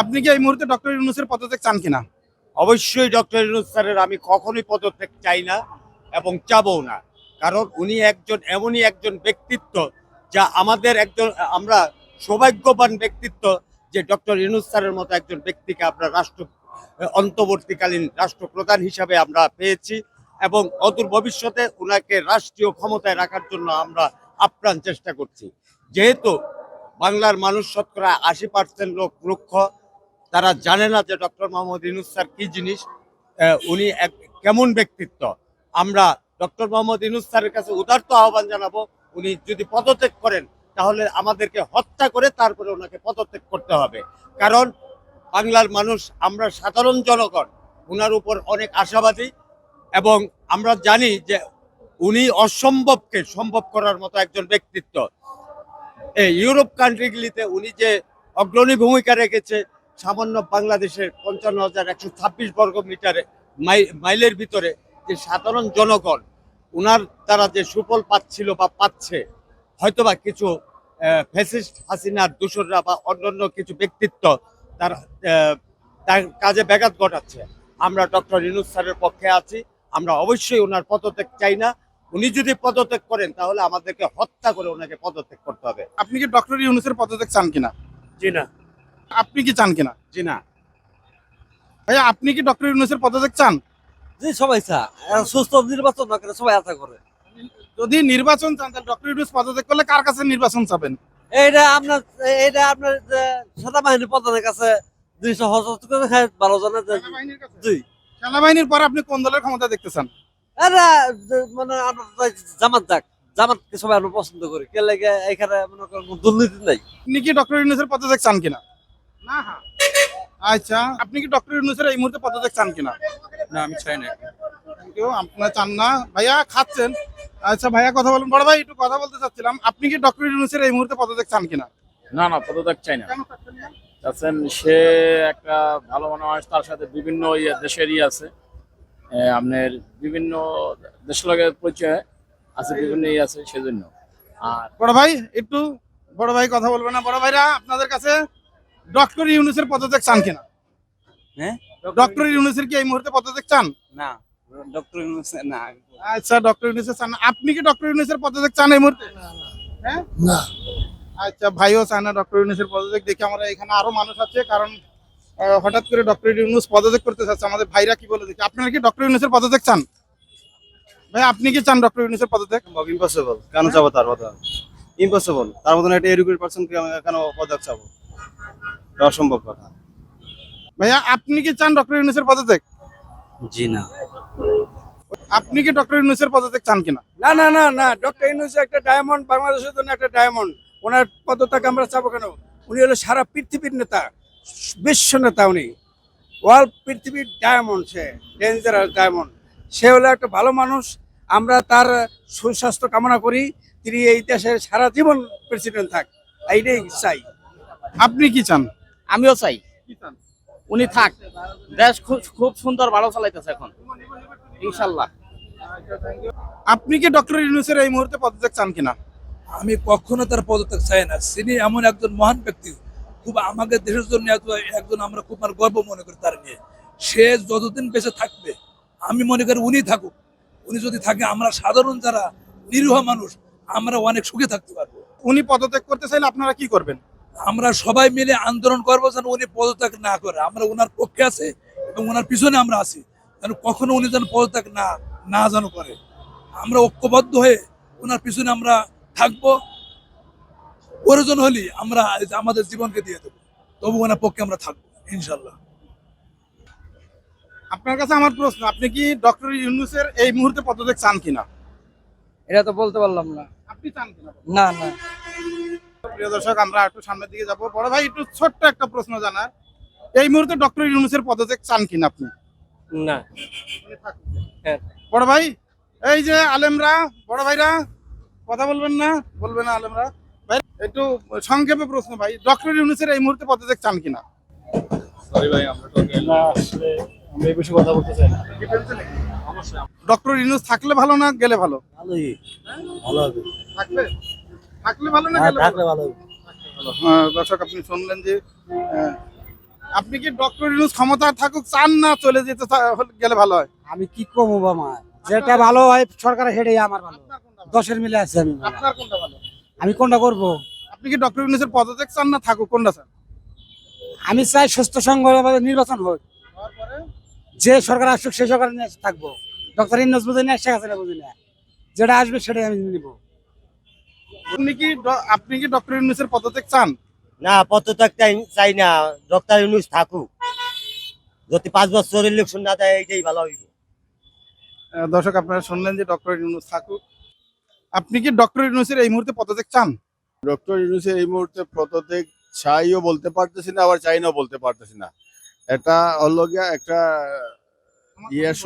আপনি কি এই মুহূর্তে ডক্টর ইউনুসের পদত্যাগ চান কিনা? অবশ্যই ডক্টর ইউনুস স্যারের, আমি কখনোই পদত্যাগ চাই না এবং চাবও না। কারণ উনি একজন, এমনই একজন ব্যক্তিত্ব যা আমাদের একজন, আমরা সৌভাগ্যবান ব্যক্তিত্ব যে ডক্টর ইউনুস স্যারের মতো একজন ব্যক্তিকে আমরা রাষ্ট্র, অন্তর্বর্তীকালীন রাষ্ট্রপ্রধান হিসাবে আমরা পেয়েছি এবং অদূর ভবিষ্যতে উনাকে রাষ্ট্রীয় ক্ষমতায় রাখার জন্য আমরা আপ্রাণ চেষ্টা করছি। যেহেতু বাংলার মানুষ শতকরা আশি পার্সেন্ট লোক মূর্খ। তারা জানে না যে ডক্টর মোহাম্মদ ইউনুস স্যার কি জিনিস। উনি এক কেমন ব্যক্তিত্ব। আমরা ডক্টর মোহাম্মদ ইউনুস স্যারের কাছে উদার্ত আহ্বান জানাব, উনি যদি পদত্যাগ করেন, তাহলে আমাদেরকে হত্যা করে তারপরে ওনাকে পদত্যাগ করতে হবে। কারণ বাংলার মানুষ আমরা সাধারণ জনগণ ওনার উপর অনেক আশাবাদী এবং আমরা জানি যে উনি অসম্ভবকে সম্ভব করার মতো একজন ব্যক্তিত্ব। এই ইউরোপ কান্ট্রিগুলিতে উনি যে অগ্রণী ভূমিকা রেখেছে, সামান্য বাংলাদেশের পঞ্চান্ন হাজার একশো ছাব্বিশ বর্গ মিটারে, মাই- মাইলের ভিতরে যে সাধারণ জনগণ, উনার দ্বারা যে সুফল পাচ্ছিল বা পাচ্ছে, হয়তোবা কিছু ফ্যাসিস্ট হাসিনার দূষররা বা অন্যান্য কিছু ব্যক্তিত্ব তার তার কাজে ব্যাঘাত ঘটাচ্ছে। আমরা ডক্টর ইনুস স্যারের পক্ষে আছি, আমরা অবশ্যই ওনার পদত্যাগ চাই না। উনি যদি পদত্যাগ করেন তাহলে আমাদেরকে হত্যা করে ওনাকে পদত্যাগ করতে হবে। আপনি কি ডক্টর ইউনুসের পদত্যাগ চান কিনা? জি না। আপনি কি চান কিনা? জি না। ভাইয়া আপনি কি ডক্টর ইউনুসের পদত্যাগ চান? জি সবাই চা এখন সুস্থ নির্বাচন না করে সবাই আশা করে। যদি নির্বাচন চান তাহলে ডক্টর ইউনুস পদত্যাগ করলে কার কাছে নির্বাচন চাবেন? এইটা আপনার এইটা আপনার যে সেনাবাহিনী প্রধানের কাছে দুইশো হস্ত করে ভালো জানে যে সেনাবাহিনীর পর আপনি কোন দলের ক্ষমতা দেখতে চান? মানে জামাত যাক জামাতকে সবাই আমরা পছন্দ করি। কে লাগে এখানে মনে করেন দুর্নীতি নাই। আপনি কি ডক্টর ইউনুসের পদত্যাগ চান কিনা? না হ্যাঁ। আচ্ছা আপনি কি ডক্টর ইউনুসের এই মুহূর্তে পদত্যাগ চান কিনা? না আমি চাই না। থ্যাংক ইউ আপনার চান না। ভাইয়া খাচ্ছেন। আচ্ছা ভাইয়া কথা বলুন। বড় ভাই একটু কথা বলতে চাচ্ছিলাম। আপনি কি ডক্টর ইউনুসের এই মুহূর্তে পদত্যাগ চান কিনা? না না পদত্যাগ চাই না। চাচ্ছেন সে একটা ভালো মানুষ তার সাথে বিভিন্ন ইয়ে দেশেরই আছে। আপনার বিভিন্ন দেশের লগে পরিচয় আছে বিভিন্ন ইয়ে আছে সেজন্য। আর বড় ভাই একটু বড় ভাই কথা বলবে না। বড় ভাইরা আপনাদের কাছে ডক্টর ইউনুসের পদত্যাগ চান কিনা? হ্যাঁ? ডক্টর ইউনুসের কি এই মুহূর্তে পদত্যাগ চান? না ডক্টর ইউনুস না। আচ্ছা ডক্টর ইউনুসের চান আপনি কি ডক্টর ইউনুসের পদত্যাগ চান এই মুহূর্তে? হ্যাঁ না আচ্ছা ভাইও চায় না ডক্টর ইউনুসের পদত্যাগ। দেখি আমরা এখানে আরও মানুষ আছে কারণ হঠাৎ করে ডক্টর ইউনুস পদত্যাগ করতে চাচ্ছে আমাদের ভাইরা কি বলে দেখি? আপনারা কি ডক্টর ইউনুসের পদত্যাগ চান? ভাই আপনি কি চান ডক্টর ইউনুসের পদত্যাগ? ইম্পসিবল কেন চাবো তার কথা ইম্পসিবল তার মতন একটা এডুকেটেড পার্সন কেন পদক চাবো? এটা অসম্ভব কথা। ভাইয়া আপনি কি চান ডক্টর ইউনুসের পদত্যাগ? জি না। আপনি কি ডক্টর ইউনুসের পদত্যাগ চান কিনা? না না না না। ডক্টর ইউনুস একটা ডায়মন্ড বাংলাদেশের জন্য একটা ডায়মন্ড ওনার পদত্যাগ আমরা চাবো কেন? উনি হলো সারা পৃথিবীর নেতা। বিশ্ব নেতা উনি। ওয়ার্ল্ড পৃথিবীর ডায়মন্ড সে ডেঞ্জারাস ডায়মন্ড। সে হলো একটা ভালো মানুষ। আমরা তার সুস্বাস্থ্য কামনা করি। তিনি এই দেশের সারা জীবন প্রেসিডেন্ট থাক। এইটাই চাই। আপনি কি চান? আমিও চাই। কি চান? উনি থাক। দেশ খুব খুব সুন্দর ভালো চালাইতেছে এখন। ইনশাল্লাহ আপনি কি ডক্টর ইউনুসের এই মুহূর্তে পদত্যাগ চান কিনা? আমি কখনো তার পদত্যাগ চাই না। তিনি এমন একজন মহান ব্যক্তি খুব আমাদের দেশের জন্য একজন আমরা খুব আমার গর্ব মনে করি তার নিয়ে। সে যতদিন বেঁচে থাকবে আমি মনে করি উনি থাকুক। উনি যদি থাকে আমরা সাধারণ যারা নিরীহ মানুষ আমরা অনেক সুখে থাকতে পারব। উনি পদত্যাগ করতে চাইলে আপনারা কি করবেন? আমরা সবাই মিলে আন্দোলন করব যেন উনি পদত্যাগ না করে। আমরা ওনার পক্ষে আছে এবং ওনার পিছনে আমরা আছি। যেন কখনো উনি যেন পদত্যাগ না না যেন করে। আমরা ঐক্যবদ্ধ হয়ে ওনার পিছনে আমরা থাকব। প্রয়োজন হলে আমরা আমাদের জীবনকে দিয়ে দেবো। তবু ওনার পক্ষে আমরা থাকব ইনশাল্লাহ আপনার কাছে আমার প্রশ্ন আপনি কি ডক্টর ইউনুসের এই মুহূর্তে পদত্যাগ চান কিনা? এটা তো বলতে পারলাম না। আপনি চান কিনা? না না। প্রিয় দর্শক আমরা একটু সামনের দিকে যাব। বড় ভাই একটু ছোট্ট একটা প্রশ্ন জানার। এই মুহূর্তে ডক্টর ইউনুসের পদত্যাগ চান কিনা আপনি? না। হ্যাঁ। বড় ভাই এই যে আলেমরা বড় ভাইরা কথা বলবেন না? বলবেন না আলেমরা? ভাই একটু সংক্ষেপে প্রশ্ন ভাই ডক্টর ইউনুসের এই মুহূর্তে পদত্যাগ চান কিনা? আমি এই বিষয়ে কথা বলতে চাই না। ডক্টর ইউনুস থাকলে ভালো না গেলে ভালো? ভালোই ভালো হবে। থাকলে? থাকলে ভালো না হ্যাঁ গেলে থাকলে ভালো হবে। হ্যাঁ, দর্শক আপনি শুনলেন যে আপনি কি ডক্টর ইউনুস ক্ষমতা থাকুক চান না চলে যেতে গেলে ভালো হয়? আমি কি কমু বাবা? যেটা ভালো হয় সরকার সেটাই আমার ভালো। দশের মিলে আছে আমি আপনার কোনটা ভালো? আমি কোনটা করব? আপনি কি ডক্টর ইউনুসের পদত্যাগ চান না থাকুক? কোনটা চান? আমি চাই সুস্থ সংঘভাবে নির্বাচন হোক। যে সরকার আসুক সেই সরকার নিয়ে থাকব। ডক্টর ইন্নস বুঝি না শেখ হাসিনা বুঝি না যেটা আসবে সেটাই আমি নিব। আপনি কি ড- আপনি কি ডক্টর ইউনুসের পদত্যাগ চান? না পদত্যাগ চাই- চাই না। ডক্টর ইউনুস থাকুক। যদি পাঁচ বছর ইলেকশন না দেয় এইটাই ভালো হইব। দর্শক আপনারা শুনলেন যে ডক্টর ইউনুস থাকুক। আপনি কি ডক্টর ইউনুসের এই মুহূর্তে পদত্যাগ চান? ডক্টর ইউনুসের এই মুহূর্তে পদত্যাগ চাইও বলতে পারতেছি না আবার চাই না বলতে পারতেছি না। এটা হলো গিয়া একটা ইয়ের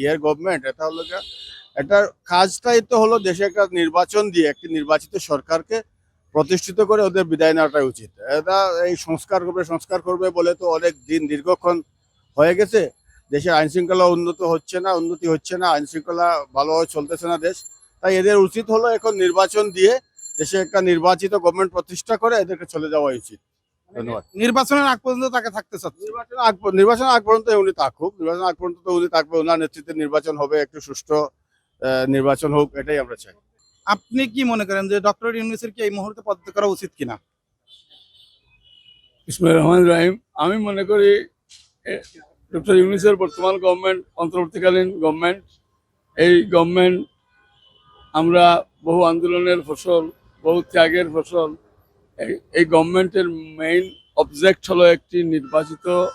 ইয়ের গভর্নমেন্ট এটা হলো গিয়া একটা কাজটাই তো হলো দেশে একটা নির্বাচন দিয়ে একটি নির্বাচিত সরকারকে প্রতিষ্ঠিত করে ওদের বিদায় নেওয়াটাই উচিত। এটা এই সংস্কার করবে সংস্কার করবে বলে তো অনেক দিন দীর্ঘক্ষণ হয়ে গেছে। দেশের আইন শৃঙ্খলা উন্নত হচ্ছে না উন্নতি হচ্ছে না আইন শৃঙ্খলা ভালোভাবে চলতেছে না দেশ। তাই এদের উচিত হলো এখন নির্বাচন দিয়ে দেশে একটা নির্বাচিত গভর্নমেন্ট প্রতিষ্ঠা করে এদেরকে চলে যাওয়া উচিত। ধন্যবাদ। নির্বাচনের আগ পর্যন্ত তাকে থাকতে চাচ্ছে। নির্বাচন আগ নির্বাচন আগ পর্যন্ত উনি থাকুক। নির্বাচন আগ পর্যন্ত উনি থাকবে ওনার নেতৃত্বে নির্বাচন হবে একটু সুষ্ঠু আহ, নির্বাচন হোক এটাই আমরা চাই। আপনি কি মনে করেন যে ডক্টর ইউনুসের কি এই মুহূর্তে পদত্যাগ করা উচিত কিনা? ইসমাইল রহমান রাহিম আমি মনে করি ডক্টর ইউনিসের বর্তমান গভর্নমেন্ট অন্তর্বর্তীকালীন গভর্নমেন্ট এই গভর্নমেন্ট আমরা বহু আন্দোলনের ফসল, বহু ত্যাগের ফসল এই- গভর্নমেন্টের মেইন অবজেক্ট হলো একটি নির্বাচিত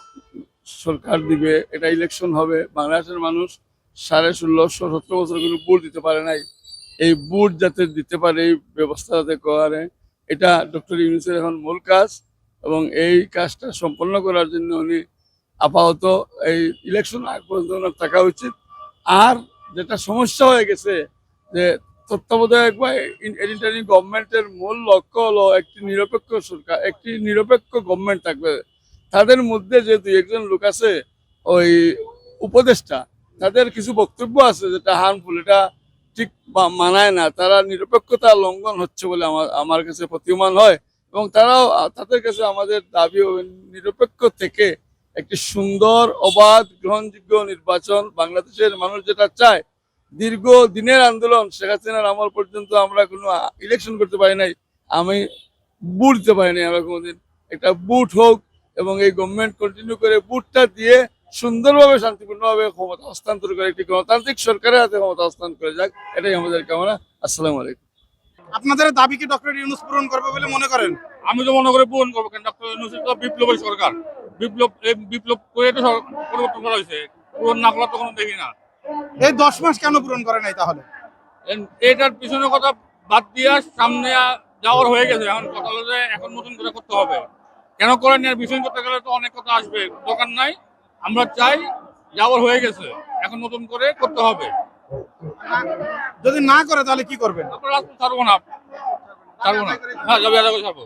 সরকার দিবে। এটা ইলেকশন হবে। বাংলাদেশের মানুষ সাড়ে ষোলোশো সতেরো বছর কোনো ভোট দিতে পারে নাই। এই ভোট যাতে দিতে পারে, এই ব্যবস্থা যাতে করে, এটা ডক্টর ইউনিসের এখন মূল কাজ এবং এই কাজটা সম্পন্ন করার জন্য উনি আপাতত এই ইলেকশন আগ পর্যন্ত থাকা উচিত। আর যেটা সমস্যা হয়ে গেছে যে তত্ত্বাবধায়ক বা এডিটারি গভর্নমেন্টের মূল লক্ষ্য হলো একটি নিরপেক্ষ সরকার, একটি নিরপেক্ষ গভর্নমেন্ট থাকবে। তাদের মধ্যে যে দুই একজন লোক আছে, ওই উপদেষ্টা, তাদের কিছু বক্তব্য আছে যেটা হার্মফুল এটা ঠিক মানায় না। তারা নিরপেক্ষতা লঙ্ঘন হচ্ছে বলে আমার আমার কাছে প্রতীয়মান হয় এবং তারাও, তাদের কাছে আমাদের দাবি নিরপেক্ষ থেকে একটি সুন্দর, অবাধ, গ্রহণযোগ্য নির্বাচন বাংলাদেশের মানুষ যেটা চায় দীর্ঘ দিনের আন্দোলন শেখ হাসিনার আমল পর্যন্ত আমরা কোনো ইলেকশন করতে পারি নাই। আমি বুট দিতে পারি নাই আমরা কোনোদিন। একটা বুট হোক এবং এই গভর্নমেন্ট কন্টিনিউ করে বুটটা দিয়ে সুন্দরভাবে শান্তিপূর্ণভাবে ক্ষমতা হস্তান্তর করে একটি গণতান্ত্রিক সরকারের হাতে ক্ষমতা হস্তান্তর করে যাক এটাই আমাদের কামনা। আসসালামু আলাইকুম। আপনাদের দাবি কি ডক্টর ইউনুস পূরণ করবে বলে মনে করেন? আমি তো মনে করি পূরণ করব কেন ডক্টর ইউনূস তো বিপ্লবের সরকার। বিপ্লব এই বিপ্লব করে তো পরিবর্তন করা হয়েছে। পূরণ না করা তো কোনো দেখি না। এই দশ মাস কেন পূরণ করে নাই তাহলে? এটার পিছনে কথা বাদ দিয়া সামনে যাওয়ার হয়ে গেছে। এখন কথা হলো যে এখন নতুন করে করতে হবে। কেন করেন? আর বিষয় করতে গেলে তো অনেক কথা আসবে। দোকান নাই। আমরা চাই যাওয়ার হয়ে গেছে। এখন নতুন করে করতে হবে। যদি না করে তাহলে কি করবেন? আমরা রাজপথ ছাড়বো না। ছাড়বো না। হ্যাঁ যাবে যাবে ছাড়বো